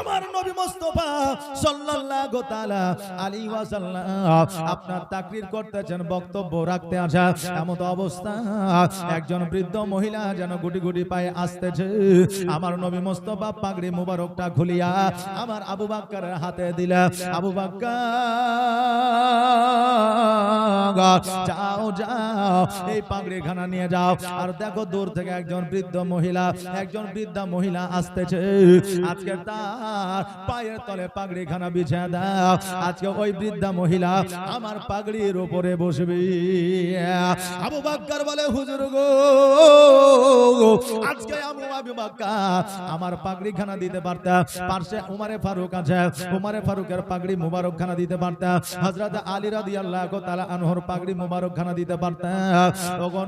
আমার নবী মুস্তাফা সাল্লাল্লাহু তাআলা আলাইহি ওয়াসাল্লাম আপনার তাকরীর করতেছেন বক্তব্য রাখতে আসা এমত অবস্থা। একজন বৃদ্ধ মহিলা যেন গুটি গুটি পায়ে আসতেছে। আমার নবী মুস্তাফা পাগড়ি মুবারকটা খুলিয়া আমার আবু বাক্কারের হাতে দিলা। আবু বাক্কার যাও যাও, এই পাগড়ি খানা নিয়ে যাও। আর দেখো দূর থেকে একজন বৃদ্ধ মহিলা, একজন বৃদ্ধা মহিলা আসতেছে। আজকে তার পায়ের তলে পাগড়ি খানা বিছিয়ে দাও। আজকে ওই বৃদ্ধা মহিলা আমার পাগড়ির উপরে বসবে। আবু বাক্কার বলে, হুজুর গো, আজকে আবু আবু বাক্কার। আমার পাগড়ি খানা দিতে পারতা পার্শ্বে উমারে ফারুক আছে। উমারে ফারুকের পাগড়ি মুবারক খানা দিতে পারতা। হযরত আলী রাদিয়াল্লাহু তাআলা আনহর পাগড়ি মুবারক খানা দিতে পারতা ওগো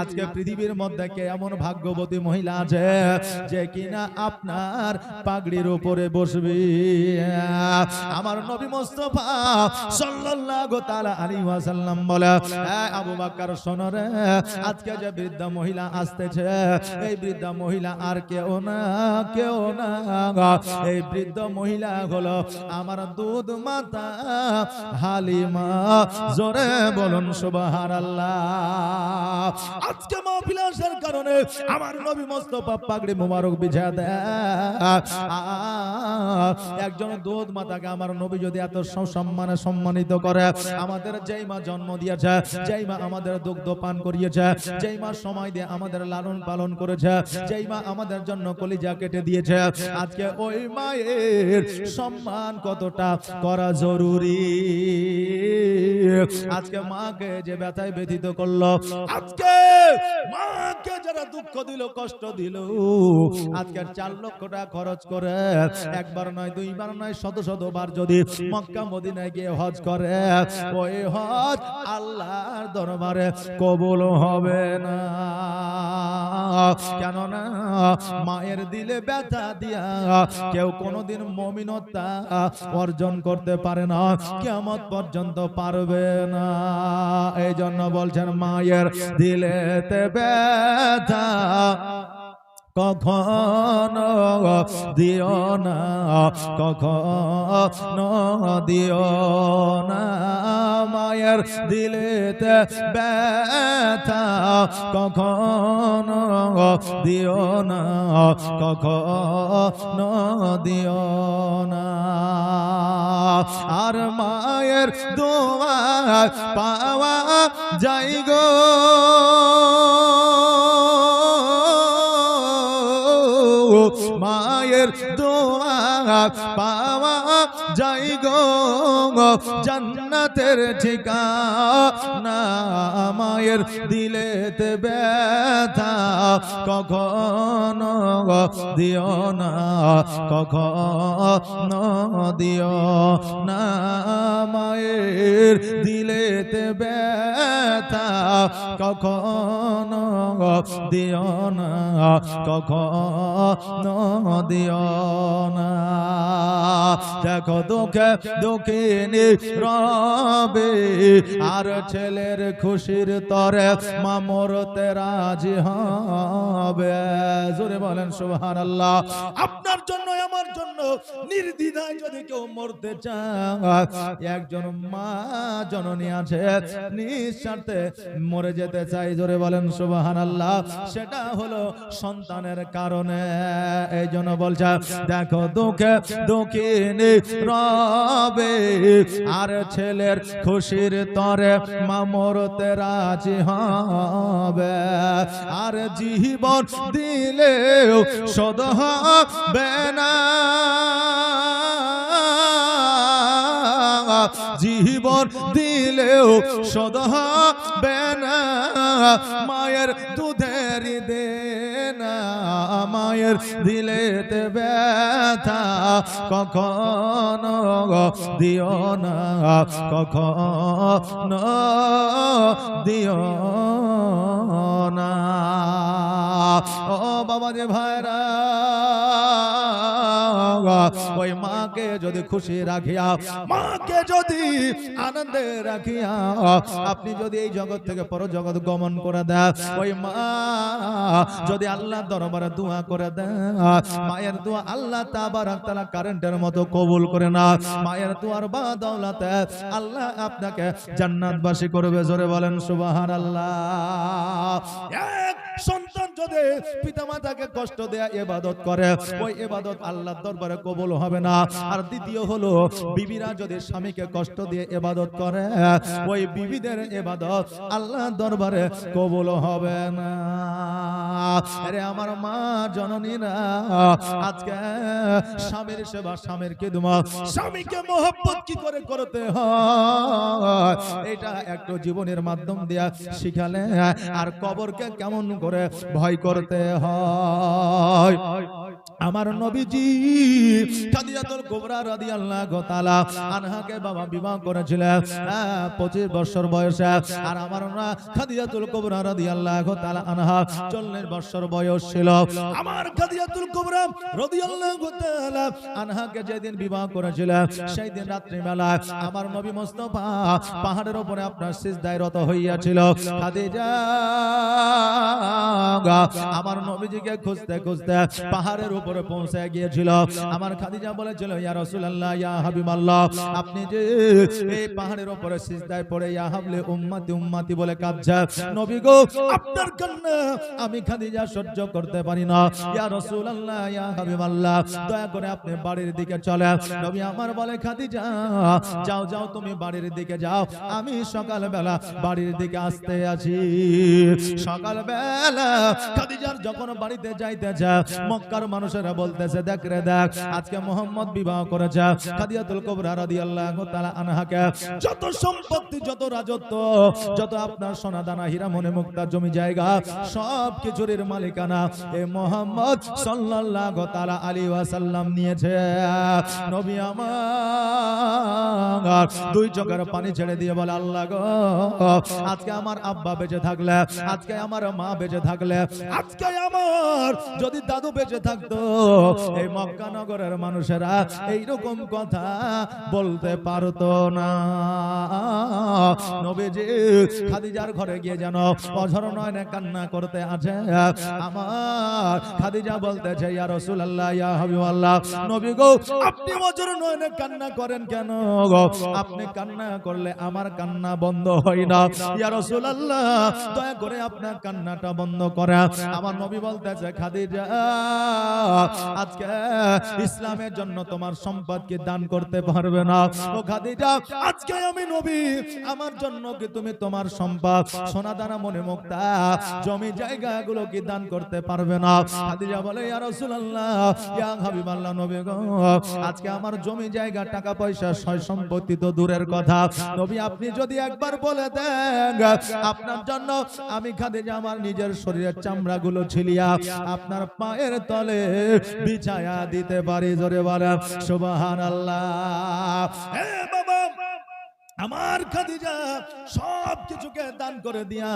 আজকে পৃথিবীর মধ্যে কে এমন ভাগ্যবতী মহিলা আছে যে কিনা আপনার পাগড়ির উপরে বসবে? আমার নবী মুস্তাফা সাল্লাল্লাহু তাআলা আলাইহি ওয়াসাল্লাম বলে আবু বকর, শোনো রে, আজকে যে বৃদ্ধা মহিলা আসতেছে, এই বৃদ্ধা মহিলা আর কেউ না কেউ না এই বৃদ্ধ মহিলা হলো আমার দুধ মাতা হালিমা জোরে বলুন, সুবহানাল্লাহ। আজকে মাহফিল আসার কারণে আমার নবী মুস্তাফা পাগড়ি মোবারক বিছা একজন দুধ মাতাকে আমার নবী যদি এত সম্মানে সম্মানিত করে, আমাদের যেই মা জন্ম দিয়েছে, যেই মা আমাদের দুগ্ধ পান করিয়েছে, যেই মা সময় দিয়ে আমাদের লালন পালন করেছে, যেই মা আমাদের জন্য কলিজা কেটে দিয়েছে, আজকে ওই মায়ের সম্মান কতটা করা জরুরি? আজকে মাকে যে ব্যথায় ব্যথিত করল, আজকে মাকে যারা দুঃখ দিল, কষ্ট দিল আজকে চার লক্ষ টাকা খরচ করে, একবার নয়, দুইবার নয়, শত শতবার যদি মক্কা মদিনায় গিয়ে হজ করে, ওই হজ আল্লাহর দরবারে কবুল হবে না। কেননা মায়ের দিলে ব্যথা দিয়া কেউ কোনোদিন মমিনতা অর্জন করতে পারে না। কেমন পর্যন্ত পারবে না। এই জন্য বলছেন, মায়ের দিলেতে ব্যথা কখনো দিও না, কখনো দিও না। মায়ের দিলেতে ব্যথা কখনো দিও না, কখনো দিও না। আর মায়ের দোয়া পাওয়া যাই গো। মায়ের দোয়া পাওয়া যাই গো জান্নাতের ঠিকানা মায়ের দিলেতে ব্যথা কখনো দিও না, কখনো দিও না মায়ের দিলেতে ব্যথা কখনো দিও না, কখনো দিও না। দেখো দুঃখে দুঃখিনী রবে, আর ছেলের খুশির তরে মামরতে রাজি হবে। জোরে বলেন সুবহান আল্লাহ আপনার জন্য আমার জন্য নির্দ্বিধায় যদি কেউ মরতে চায়, একজন মা জননী আছে, নিঃস্বার্থে মরে যেতে চাই। জোরে বলেন সুবহান আল্লাহ সেটা হলো সন্তানের কারণে। এই জন্য বলছে, দেখো দুঃখে দুঃখিনী রবে, আর ছেলের খুশির তরে মামরতে রাজি হবে। আর জীবন দিলেও শোধ হবে না। জীবন দিলেও শোধ হবে না। মায়ের দুধের দেনা মায়ের দিলেতে ব্যথা কখনো দিও না কখনো দিও না। ও বাবা যে ভাইরা ওই মাকে যদি খুশি রাখিয়া, মাকে যদি আনন্দে রাখিয়া, আপনি যদি এই জগৎ থেকে পর জগৎ গমন করে দেন, ওই মা যদি আল্লাহ দরবারে দোয়া করে দেন, মায়ের দোয়া আল্লাহ তাবারাক তাআলা কারেন্টের মতো কবুল করে না মায়ের দোয়ার বা দৌলতে আল্লাহ আপনাকে জান্নাতবাসী করবে, জোরে বলেন সুবহানাল্লাহ। এক সন্তান যদি পিতামাতাকে কষ্ট দেয়া এবাদত করে, ওই ইবাদত আল্লাহর দরবারে কবুল হবে না। আর দ্বিতীয় হলো, বিবিরা যদি স্বামীকে কষ্ট দিয়ে ইবাদত করে, ওই বিবিদের ইবাদত আল্লাহর দরবারে কবুল হবে না। আরে আমার মা, জননীরা, আজকে স্বামীর সেবা, স্বামীর কিদমা স্বামীকে মোহব্বত কি করে করতে হয়? এটা একটু জীবনের মাধ্যম দিয়া শিখালে আর কবরকে কেমন করে ভয় করতে হয়? আমার নবীজি খাদিজাতুল কুবরা রাদিয়াল্লাহু তাআলা আনহাকে বাবা বিবাহ করেছিলেন হ্যাঁ, 25 বছর বয়সে। আর আমার না খাদিজাতুল কুবরা রাদিয়াল্লাহু তাআলা আনহা 40 বছর বয়স ছিল। আমার খাদিজাতুল কুবরা রাদিয়াল্লাহু তাআলা আনহাকে যেদিন বিবাহ করেছিলেন সেই দিন রাত্রি বেলা আমার নবী মুস্তাফা পাহাড়ের উপরে আপনার সিজদায় রত হইয়াছিল। খাদিজা আমার নবীজিকে খুঁজতে খুঁজতে পাহাড়ের উপরে পৌঁছে গিয়েছিল। আমার খাদিজা বলেছিল, ইয়া রাসূলুল্লাহ, ইয়া হাবিবাল্লাহ, আপনি যে এই পাহাড়ের উপরে সিজদায় পড়ে, ইয়া হাবলে উম্মতি উম্মতি বলে কাঁদছে নবী গো, আপনার কান্না আমি খাদিজা সহ্য করতে পারি না। ইয়া রাসূলুল্লাহ, ইয়া হাবিবাল্লাহ, দয়া করে আপনি বাড়ির দিকে চলে নবী আমার বলে, খাদিজা, যাও যাও, তুমি বাড়ির দিকে যাও। আমি সকাল বেলা বাড়ির দিকে আসতে আছি। সকাল বেলা খাদিজার যখন বাড়িতে যাইতেছে মক্কার মানুষেরা বলতেছে, দেখ রে, দেখ, আজকে মোহাম্মদ বিবাহ করেছে কুবরা রাদিয়াল্লাহু তাআলা আনহাকে। যত সম্পত্তি, যত রাজত্ব, যত আপনার সোনা দানা হীরা মনে মুক্তা, জমি জায়গা, সব কিছুর মালিকানা এই মোহাম্মদ সাল্লাল্লাহু তাআলা আলাইহি ওয়াসাল্লাম নিয়েছে। নবী আমার, দুই চোখের পানি ছেড়ে দিয়ে বলে, আল্লাহ গো, আজকে আমার আব্বা বেঁচে থাকলে, আজকে আমার মা বেঁচে থাকলে, আজকে আমার যদি দাদু বেঁচে থাকতো এই মক্কা নগরের মানুষেরা এইরকম কথা বলতে পারতো না। নবীজি খাদিজার ঘরে গিয়ে যেন অঝর নয়নে কান্না করতে আছে। আমার খাদিজা বলতেছে, ইয়া রাসূলুল্লাহ, ইয়া হাবিবাল্লাহ, নবী গো, আপনি অঝর নয়নে কান্না করেন কেন গো? আপনি কান্না করলে আমার কান্না বন্ধ হয় না। ইয়া রসুল আল্লাহ দয়া করে আপনার কান্নাটা বন্ধ করে আমার নবী বলতেছে, খাদিজা আজকে ইসলামের জন্য তোমার সম্পদকে দান করতে পারবে না? ও খাদিজা, আজকে আমি নবী, আমার জন্য কি তুমি তোমার সম্পদ? সোনা দানা মনে মুক্তা, জমি জায়গাগুলো কি দান করতে পারবে না? খাদিজা বলে, ইয়া রাসূলুল্লাহ, ইয়া হাবিবাল্লাহ নবী গো, আজকে আমার জমি জায়গা, টাকা পয়সা, সয় সম্পত্তি তো দূরের কথা। নবী, আপনি যদি একবার বলে দেন, আপনার জন্য আমি খাদিজা, আমার নিজের শরীরের চামড়াগুলো ছিলিয়া, আপনার পায়ের তলে বিছায়া দিতে পারি জোরে বলে সুবহানাল্লাহ। হে বাবা! আমার খাদিজা সব কিছুকে দান করে দিয়া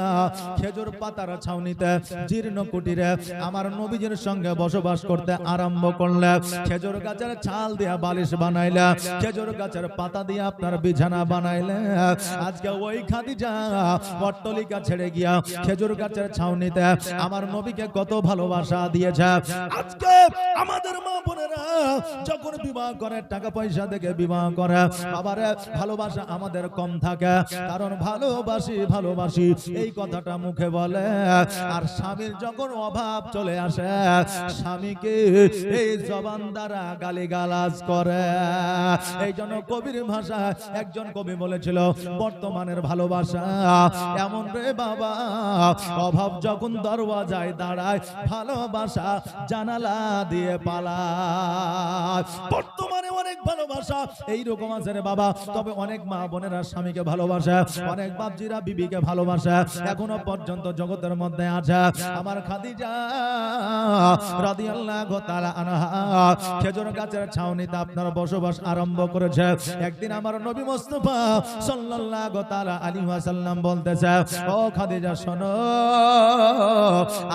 খেজুর পাতার ছাউনিতে জীর্ণ কুটিরে আমার নবীজির সঙ্গে বসবাস করতে আরম্ভ করলে, খেজুর গাছের ছাল দিয়া বালিশ বানাইলে, খেজুর গাছের পাতা দিয়ে আপনার বিছানা বানাইলে, আজকে ওই খাদিজা পট্টলিকা ছেড়ে গিয়া খেজুর গাছের ছাউনিতে আমার নবীকে কত ভালোবাসা দিয়েছে। আজকে আমাদের মা বোনেরা যখন বিবাহ করে, টাকা পয়সা দেখে বিবাহ করে, বাবারে ভালোবাসা আমাদের কম থাকে। কারণ ভালোবাসি ভালোবাসি, এই কথাটা মুখে বলে। আর স্বামীর যখন অভাব চলে আসে, স্বামীকে এই জবান দ্বারা গালিগালাজ করে। এই জন্য কবির ভাষা একজন কবি বলেছিল, বর্তমানের ভালোবাসা এমন রে বাবা, অভাব যখন দরওয়াজায় দাঁড়ায়, ভালোবাসা জানালা দিয়ে পালা বর্তমানে অনেক ভালোবাসা এই রকম আছে রে বাবা, তবে অনেক মা বোনেরা স্বামীকে ভালোবাসে। অনেক বাপজিরা বিবিকে ভালোবাসে। এখনও পর্যন্ত জগতের মধ্যে আছে। আমার খাদিজা রাদিয়াল্লাহু তাআলা আনহা, খেজুর গাছের ছাউনিতে আপনার বসবাস আরম্ভ করেছে। একদিন আমার নবী ওয়াসাল্লাম বলতেছে, ও খাদিজা, শোনো,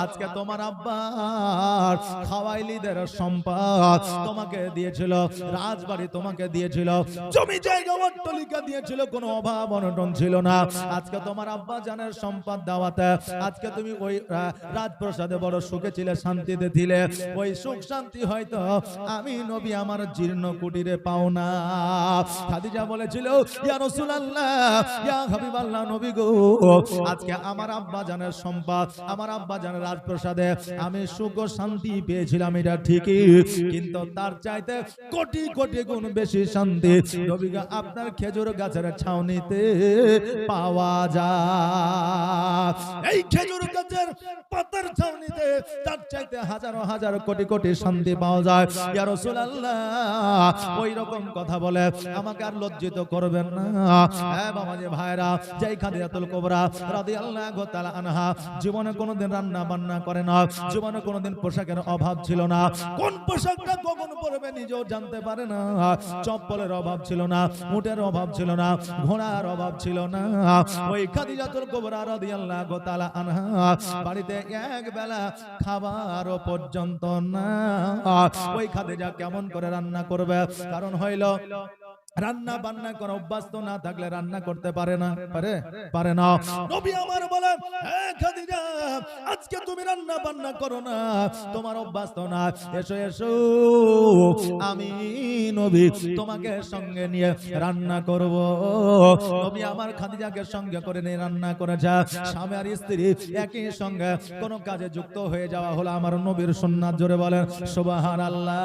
আজকে তোমার আব্বার খাওয়াইলিদের সম্পদ তোমাকে দিয়েছিল, রাজবাড়ি তোমাকে দিয়েছিল, জমি জায়গা অট্টালিকা দিয়েছিল। কোনো অভাব অনটন ছিল না। আজকে তোমার আব্বা জানের সম্পদ দাওয়াতে আজকে তুমি ওই রাজপ্রাসাদে বড় সুখে ছিলে শান্তিতে ছিলে। ওই সুখ শান্তি হয়তো আমি নবী আমার জীর্ণ কুটিরে পাও না। খাদিজা বলেছিল ইয়া রাসূলুল্লাহ ইয়া হাবিবাল্লাহ নবী গো আজকে আমার আব্বা জানের সম্পদ আমার আব্বা জানের রাজপ্রাসাদে আমি সুখ ও শান্তি পেয়েছিলাম এটা ঠিকই। কিন্তু তার চাইতে কোটি কোটি গুণ বেশি শান্তি। নবী গো, আপনার খেজুর গাছের ছাউনিতে পাওয়া যায়। এই খেজুর গাছের তার চাইতে হাজারো হাজার কোটি কোটি শান্তি পাওয়া যায়। ইয়া রাসূলুল্লাহ, ওই রকম কথা বলে আমাকে আর লজ্জিত করবেন না। হ্যাঁ বাবাজি ভাইরা রাদিয়াল্লাহু তাআলা আনহা, জীবনে কোনোদিন রান্না বান্না করে না, জীবনে কোনোদিন পোশাকের অভাব ছিল না। কোন পোশাকটা কখন পরবে নিজেও জানতে পারে না। চপ্পলের অভাব ছিল না, উটের অভাব ছিল না, ঘোড়ার অভাব ছিল না। ওই খাদিজাতুল কুবরা রাদিয়াল্লাহু তাআলা আনহা, বাড়িতে এক বেলা খাবারও পর্যন্ত না। ওই খাদেজা কেমন করে রান্না করবে? কারণ হইল রান্না বান্না করা অভ্যাস তো না থাকলে রান্না করতে পারে না। পারে পারে? না। নবী আমার বলেন খাদিজা আজকে তুমি রান্না বান্না করো না। তোমার অভ্যাস তো না। এসো এসো। আমি নবী তোমাকে সঙ্গে নিয়ে রান্না করব। নবী আমার খাদিজাকে সঙ্গে করে নিয়ে রান্না করেছে। স্বামী আর স্ত্রী একই সঙ্গে কোন কাজে যুক্ত হয়ে যাওয়া হলো আমার নবীর সুন্নাত জোরে বলেন সুবহানাল্লাহ।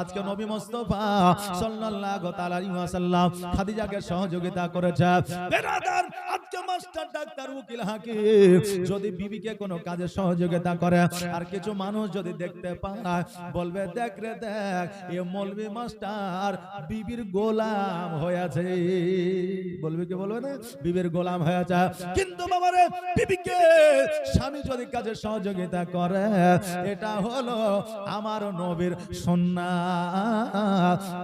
আজকে নবী মুস্তাফা সাল্লাল্লাহু তাআলা ওয়াসাল্লাম খাদিজাকে সহযোগিতা করেছে। বেরাদার আজকে মাস্টার ডাক্তার উকিল হাকিম। যদি বিবিকে কোনো কাজে সহযোগিতা করে আর কিছু মানুষ যদি দেখতে পায় বলবে দেখ রে দেখ এ মৌলভী মাস্টার বিবির গোলাম হয়েছে। বলবে কি বলবে না? বিবির গোলাম হয়েছে। কিন্তু বাবারে বিবিকে স্বামী যদি কাজে সহযোগিতা করে এটা হলো আমার নবীর সন্না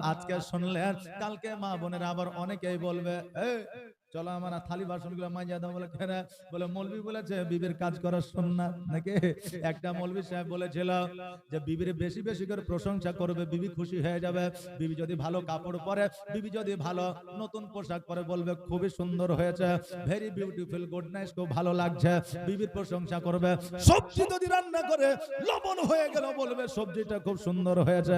আজকে শুনলে কালকে মা বোনের আবার অনেকেই বলবে "এই, চলো আমার থালি বাসনগুলো মাইজা দাও, বলে বলে মৌলবি বলেছে, বিবির কাজ করার সুন্নাত নাকি? একটা মৌলবি সাহেব বলেছিল যে, বিবির বেশি বেশি করে প্রশংসা করবে, বিবি খুশি হয়ে যাবে। বিবি যদি ভালো কাপড় পরে, বিবি যদি ভালো নতুন পোশাক পরে, বলবে, খুবই সুন্দর হয়েছে। ভেরি বিউটিফুল গুড নাইস খুব ভালো লাগছে। বিবির প্রশংসা করবে। সবজি যদি রান্না করে, লবণ হয়ে গেল, বলবে, সবজিটা খুব সুন্দর হয়েছে।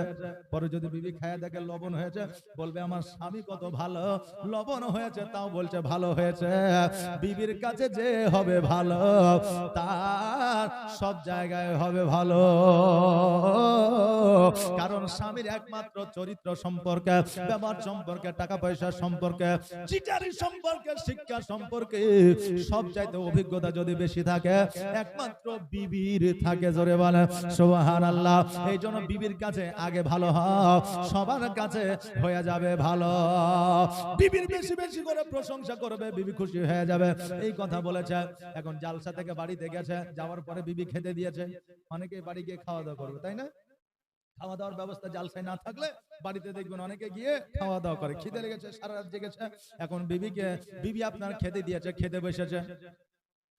পরে যদি বিবি খায় দেখে লবণ হয়েছে, বলবে, আমার স্বামী কত ভালো, লবণ হয়েছে, তাও বলছে ভালো হয়েছে। বিবির কাছে যে হবে ভালো, তার সব জায়গায় হবে ভালো। কারণ স্বামীর একমাত্র চরিত্র সম্পর্কে, ব্যবহার সম্পর্কে, টাকা পয়সা সম্পর্কে, চিটারি সম্পর্কে, শিক্ষা সম্পর্কে সব চাইতে অভিজ্ঞতা যদি বেশি থাকে, একমাত্র বিবির থাকে জোরে বলে সোহান আল্লাহ এই জন্য বিবির কাছে আগে ভালো হও, সবার কাছে হয়ে যাবে ভালো। বিবির বেশি বেশি করে প্রশংসা করবে, বিবি খুশি হয়ে যাবে। এই কথা বলেছে। এখন জালসা থেকে বাড়িতে গেছে, যাওয়ার পরে বিবি খেতে দিয়েছে। অনেকে বাড়ি গিয়ে খাওয়া দাওয়া করবে, তাই না? খাওয়া দাওয়ার ব্যবস্থা জালসায় না থাকলে বাড়িতে দেখবেন অনেকে গিয়ে খাওয়া দাওয়া করে। খিদে লেগেছে, সারা রাত জেগেছে। এখন বিবিকে, বিবি আপনার খেতে দিয়েছে, খেতে বসেছে।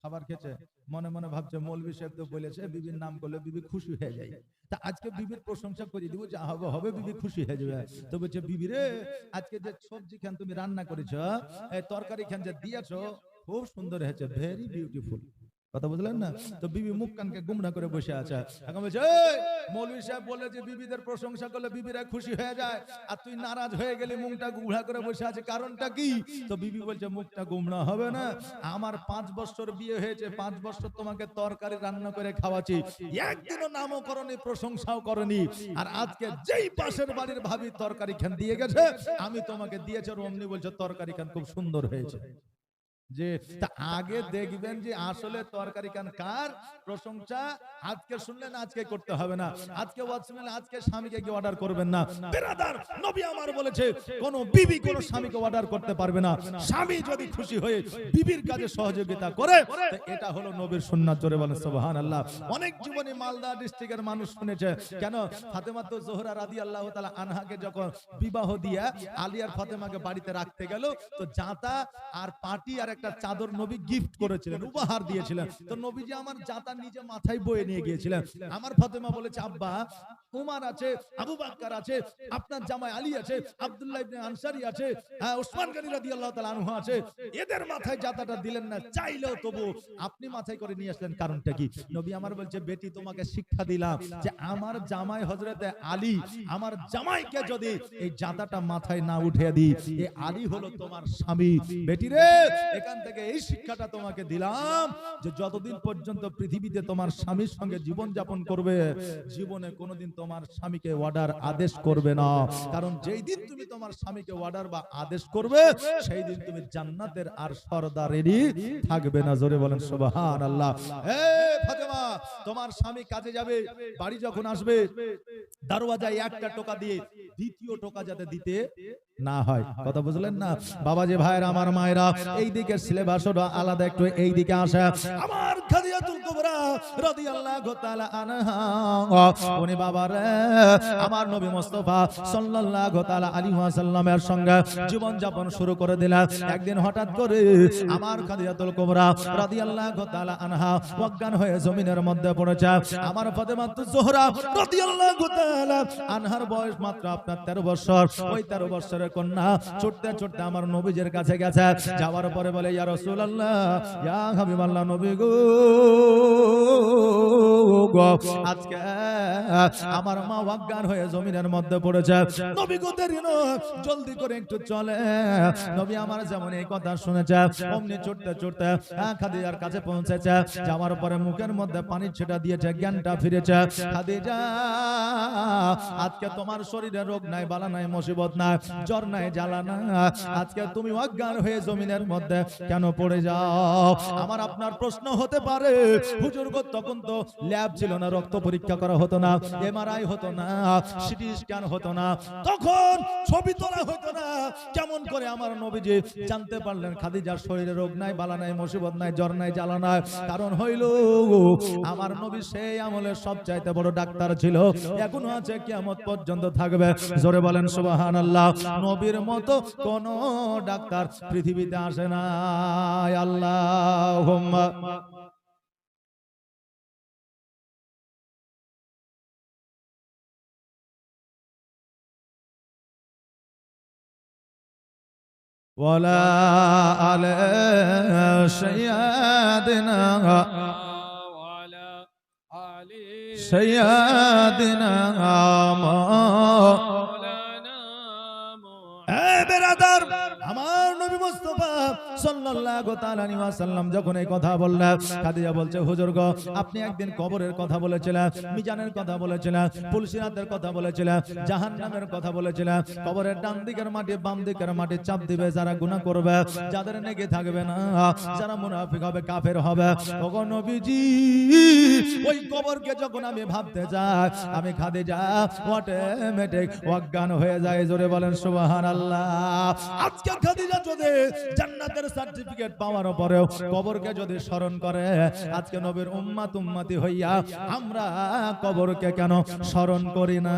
খাবার খেয়েছে, মনে মনে ভাবছে মৌলবি সাহেব তো বলেছে, বিবির নাম করলে বিবি খুশি হয়ে যায়। তা আজকে বিবির প্রশংসা করে দিব যা, হবে হবে, বিবি খুশি হয়ে যাবে। তো বলছে, বিবি রে, আজকে যে সবজি খান তুমি রান্না করেছ, এই তরকারি খান যে দিয়েছ, খুব সুন্দর হয়েছে ভেরি বিউটিফুল কথা বুঝলেন না? তো বিবি মুখ কানকে গুমরা করে বসে আছে। এখন বলছে "এই, মৌলভী সাহেব বলে যে বিবিদের প্রশংসা করলে বিবিরা খুশি হয়ে যায় আর তুই নারাজ হয়ে গেলি মুখটা গুমরা করে বসে আছে কারণটা কি? তো বিবি বলছে মুখটা গুমরা হবে না। আমার পাঁচ বছর বিয়ে হয়েছে পাঁচ বছর তোমাকে তরকারি রান্না করে খাওয়াচ্ছি। একদিনও নামও করনি প্রশংসাও করনি। আর আজকে যেই পাশের বাড়ির ভাবি তরকারি খান দিয়ে গেছে আমি তোমাকে দিয়েছে আর অমনি বলছে তরকারি খান খুব সুন্দর হয়েছে। যে আগে দেখবেন যে আসলে তরকারি কান? কার প্রশংসা? আজকে শুনলেন আজকে করতে হবে না। আজকে ওয়াজ শুনলেন আজকে স্বামীকে কি অর্ডার করবেন না। বেরাদার নবী আমার বলেছে কোন বিবি কোন স্বামীকে অর্ডার করতে পারবে না। স্বামী যদি খুশি হয়ে বিবির কাজে সহযোগিতা করে এটা হলো নবীর সুন্নাত জোরে বলেন সুবহানাল্লাহ। অনেক জীবনী মালদা ডিস্ট্রিক্টের মানুষ শুনেছে কেন? ফাতেমা তো জোহরা রাদিয়াল্লাহু তাআলা আনহাকে যখন বিবাহ দিয়া আলিয়ার ফাতেমাকে বাড়িতে রাখতে গেল তো জাতা আর পাটি আর একটা চাদর নবী গিফট করেছিলেন উপহার দিয়েছিলেন। তো নবীজি আমার জাতা নিজে মাথায় বয়ে নিয়ে গিয়েছিলেন। আমার ফাতেমা বলেছে আব্বা উমার আছে আবু বাক্কার আছে আপনার জামাই আলী আছে আব্দুল্লাহ ইবনে আনসারী আছে হ্যাঁ, ওসমান গনি রাদিয়াল্লাহু তাআলা আনহু আছে। এদের মাথায় জাতাটা দিলেন না চাইলেও তবু আপনি মাথায় করে নিয়ে আসলেন কারণটা কি? নবী আমার বলছে বেটি তোমাকে শিক্ষা দিলাম যে আমার জামাই হযরতে আলী আমার জামাইকে যদি এই জাতাটা মাথায় না উঠে দিই এই আলী হলো তোমার স্বামী। বেটি রে এখান থেকে এই শিক্ষাটা তোমাকে দিলাম যে যতদিন পর্যন্ত পৃথিবীতে তোমার স্বামীর সঙ্গে জীবন যাপন করবে, জীবনে কোনোদিন তোমার স্বামীকে অর্ডার আদেশ করবে না। কারণ যেই দিন তুমি তোমার স্বামীকে অর্ডার বা আদেশ করবে, সেই দিন তুমি জান্নাতের আর সর্দারেরই থাকবে না। জোরে বলেন সুবহান আল্লাহ হে ফাতেমা, তোমার স্বামী কাজে যাবে, বাড়ি যখন আসবে, দরওয়াজায় একটা টোকা দিয়ে দ্বিতীয় টোকা যাতে দিতে না হয়। কথা বুঝলেন না? বাবা যে ভাইরা আমার মায়েরা এই দিকের সিলেবাস আলাদা একটু এই দিকে আসা। আমার খাদিজাতুল জীবন যাপন শুরু করে দিলেন। একদিন হঠাৎ করে আমার খাদিজাতুল কুবরা রাদিয়াল্লাহু তাআলা আনহা অজ্ঞান হয়ে জমিনের মধ্যে পড়েছে। আমার ফাতেমাতুজ জোহরা রাদিয়াল্লাহু তাআলা আনহার বয়স মাত্র আপনার 13 বছর। ওই 13 বছরের কন্যা ছুটতে ছুটতে আমার নবীজের কাছে গেছে। যাওয়ার পরে বলে ইয়া রাসূলুল্লাহ ইয়া হাবিবাল্লাহ নবী গো, আজকে আমার মা অজ্ঞান হয়ে জমিনের মধ্যে পড়েছে। নবী নয়, জলদি করে একটু চলে। নবী আমার যেমন এই কথা শুনেছে অমনি ছুটতে আহ, খাদিজার কাছে পৌঁছেছে যাওয়ার পরে মুখের মধ্যে পানি ছেটা দিয়েছে জ্ঞানটা ফিরেছে। খাদিজা আজকে তোমার শরীরে রোগ নাই বালা নাই মুসিবত নাই জ্বর নাই জ্বালা না আজকে তুমি অজ্ঞান হয়ে জমিনের মধ্যে কেন পড়ে যাও? আমার আপনার প্রশ্ন হতে পারে হুজুর তখন তো ল্যাব ছিল না, রক্ত পরীক্ষা করা হতো না এমআরআই হতো না, সিটি স্ক্যান হতো না। তখন ছবি তোলা হতো না। কেমন করে আমার নবীজি জানতে পারলেন, খাদিজার শরীরে রোগ নাই, বালা নাই, মুসিবত নাই, জ্বর নাই, জ্বালা নাই। কারণ হইল, আমার নবী সেই আমলের সব চাইতে বড় ডাক্তার ছিল। এখনও আছে, কিয়ামত পর্যন্ত থাকবে। জোরে বলেন, সুবহানাল্লাহ। নবীর মতো কোন ডাক্তার পৃথিবীতে আসে না আল্লাহুম্মা। ولا على سيادنا وعلى آل سيادنا مولانا اے برادر ہمار نبی مصطفیٰ সাল্লাল্লাহু তাআলা ওই কবরকে যখন আমি ভাবতে যাই, আমি খাদিজা অটোমেটিক হয়ে যায় জোরে বলেন, সুবহানাল্লাহ। আজকে জান্নাতের সার্টিফিকেট পাওয়ার পরেও কবরকে যদি স্মরণ করে, আজকে নবীর উম্মাত উম্মতি হইয়া আমরা কবরকে কেন স্মরণ করি না?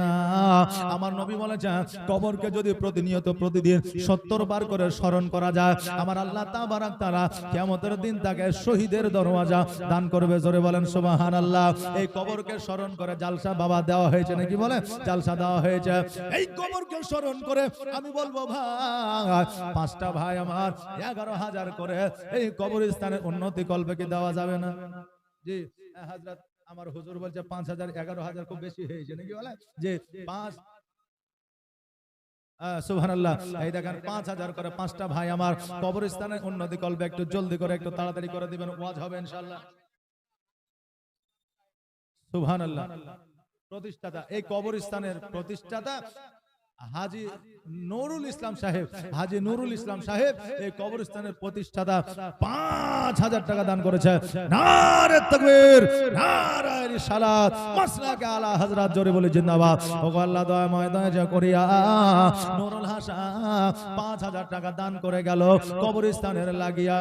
আমার নবী বলেছেন কবরকে যদি প্রতিনিয়ত প্রতিদিন সত্তর বার করে স্মরণ করা যায়, আমার আল্লাহ তাবারাক তাআলা কিয়ামতের দিন তাকে শহীদের দরওয়াজা দান করবে। জোরে বলেন, সুবহানাল্লাহ। এই কবরকে স্মরণ করে জালসা বাবা দেওয়া হয়েছে নাকি বলে? জালসা দেওয়া হয়েছে। এই কবরকে স্মরণ করে আমি বলব, ভাই, পাঁচটা ভাই আমার, এগারো হাজার করে, এই কবরস্থানের উন্নতি কল্পে কি দেওয়া যাবে না? জি হাজরাত আমার হুজুর বলছে পাঁচ হাজার, এগারো হাজার খুব বেশি হয়েছে নাকি বলে? যে পাঁচ পাঁচটা ভাই আমার উন্নতি একটু জলদি করে, একটু প্রতিষ্ঠাতা, এই কবরস্থানের প্রতিষ্ঠাতা হাজি নুরুল ইসলাম সাহেব, হাজি নুরুল ইসলাম সাহেব, এই কবরস্থানের প্রতিষ্ঠাতা পাঁচ হাজার টাকা দান করেছে। জিন্দাবাদ। পাঁচ হাজার টাকা দান করে গেল। কবরস্থানের লাগিয়া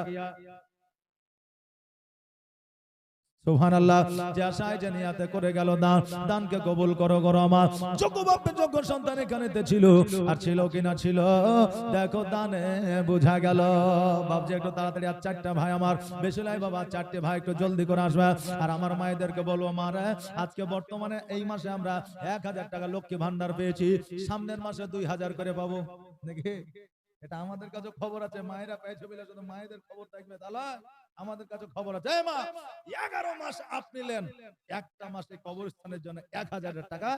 সুবহান আল্লাহ যে আশায় যে নিয়াতে করে গেল দান দানকে কবুল করো করো আমার যোগ্য বাপে যোগ্য সন্তান এখানেতে ছিল আর ছিল কিনা ছিল? দেখো দানে বোঝা গেল। বাবজি একটু তাড়াতাড়ি আর চারটা ভাই আমার। বেশি লাই বাবা চারটে ভাই একটু জলদি করে আসবে। আর আমার মায়েদেরকে বলব মারে আজকে বর্তমানে এই মাসে আমরা এক হাজার টাকা লক্ষ্মী ভান্ডার পেয়েছি। সামনের মাসে দুই হাজার করে পাবো। দেখি এটা আমাদের কাছে খবর আছে মায়েরা পেয়েছে বলে শুধু মায়েদের খবর থাকবে তাহলে আমাদের কাছে খবর আছে। মা, এগারো মাস আপনি নিলেন। একটা মাসে কবরস্থানের জন্য এক হাজার টাকা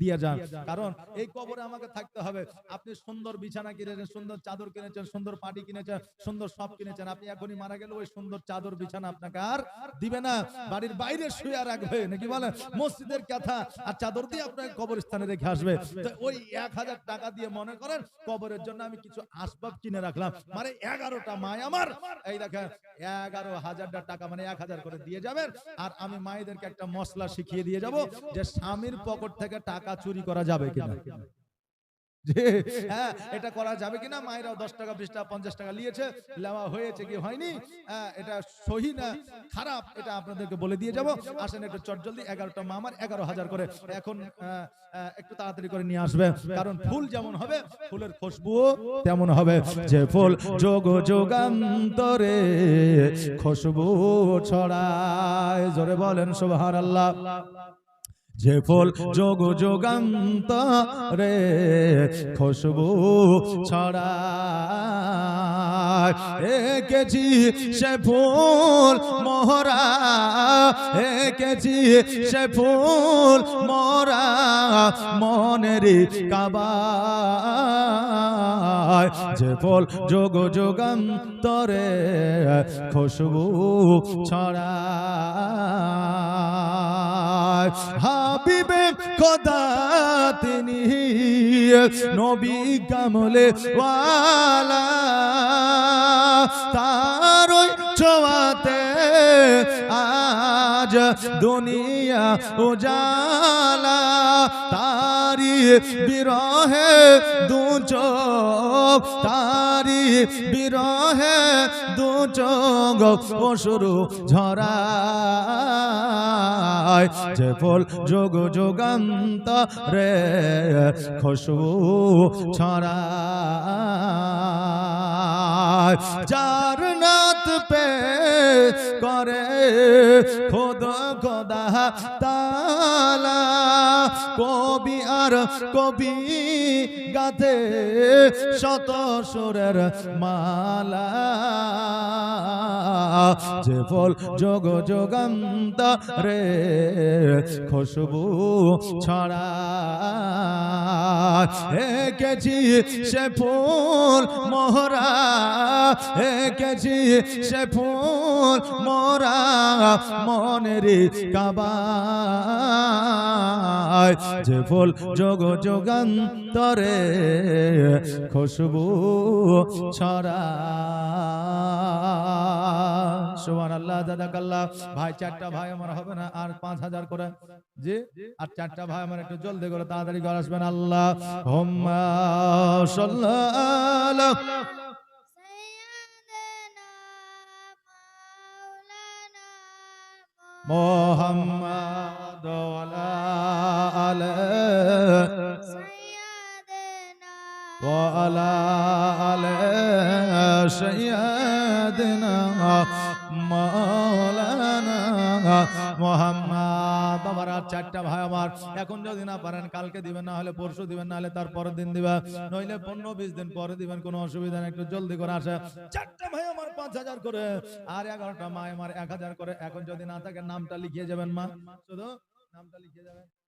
দিয়ে যান। কারণ এই কবরে আমাকে থাকতে হবে। আপনি সুন্দর বিছানা কিনেছেন সুন্দর চাদর কিনেছেন সুন্দর পাটি কিনেছেন সুন্দর সব কিনেছেন। আপনি এখনই মারা গেলে ওই সুন্দর চাদর বিছানা আপনাকে আর দিবে না। বাড়ির বাইরে শুয়ে রাখবে নাকি বলে মসজিদের কথা আর চাদর দিয়ে আপনাকে কবরস্থানে রেখে আসবে। তো ওই এক হাজার টাকা দিয়ে মনে করেন কবরের জন্য আমি কিছু আসবাব কিনে রাখলাম। মানে এগারোটা মায় আমার। এই দেখেন এগারো হাজারটা টাকা মানে এক হাজার করে দিয়ে যাবেন। আর আমি মায়েদেরকে একটা মশলা শিখিয়ে দিয়ে যাব যে স্বামীর পকেট থেকে টাকা চুরি করা যাবে কিনা? হ্যাঁ এটা করা যাবে কিনা? মায়েরাও দশ টাকা বিশ টাকা পঞ্চাশ টাকা নিয়েছে নেওয়া হয়েছে কি হয়নি? হ্যাঁ, এটা সহি না খারাপ? এটা আপনাদেরকে বলে দিয়ে যাব। আসেন একটু চট জলদি এগারোটা মামার এগারো হাজার করে। এখন আহ, একটু তাড়াতাড়ি করে নিয়ে আসবে। কারণ ফুল যেমন হবে ফুলের খুশবু তেমন হবে। যে ফুল যোগ যোগান্তরে খুশবু ছড়ায় জোরে বলেন সুবহান আল্লাহ যে ফুল যোগ যোগান্তরে খুশবু ছড়ায়। এঁকেছি সে ফুল মোহরা এঁকেছি সে ফুল মোরা মনের কাবায়। যে ফুল যোগ যোগান্তরে খুশবু ছড়ায়। হাবিবে খোদা তিনি নবী কামলে ওয়ালা। তার ছোঁয়াতে আজ দুনিয়া উজালা, তারি বিরহে দু তারি বিরহে দু চোখ ঝরায়। যে ফুল যোগ যোগান্ত রে খুশবু ছড়ায়। যার নাত pé. করে খোদ খোদা তালা। কবি আর কবি গাথে শত সুরের মালা। যে ফল যোগ যোগান্ত রে খুশবু ছড়া এঁকেছি সে ফুল মোহরা। এঁকেছি সে ফুল মোরা, মনের কাবায়। যে ফুল যোগ যোগান্তরে খুশবু ছড়া। সুবান আল্লাহ দাদা কাল্লা ভাই, চারটা ভাই আমার হবে না, আর পাঁচ হাজার করে। জি? আর চারটা ভাই আমার একটু জলদি করে, তাড়াতাড়ি করে আসবেন। আল্লাহ, হোম্মা, সাল্লাল্লাহ। محمد وعلى آله. سيدنا. وعلى آله سيدنا مولانا محمد আর চারটা, ভাই আমার। এখন যদি না পারেন, কালকে দিবেন না হলে পরশু দিবেন না হলে তার পরের দিন দিবা। নইলে পনেরো, বিশ দিন পরে দিবেন, কোনো অসুবিধা নেই, একটু জলদি করে আসে। চারটা, ভাই আমার, পাঁচ হাজার করে। আর এগারোটা, মা আমার, এক হাজার করে। এখন যদি না থাকে, নামটা লিখিয়ে যাবেন, মা। শুধু নামটা লিখিয়ে যাবেন।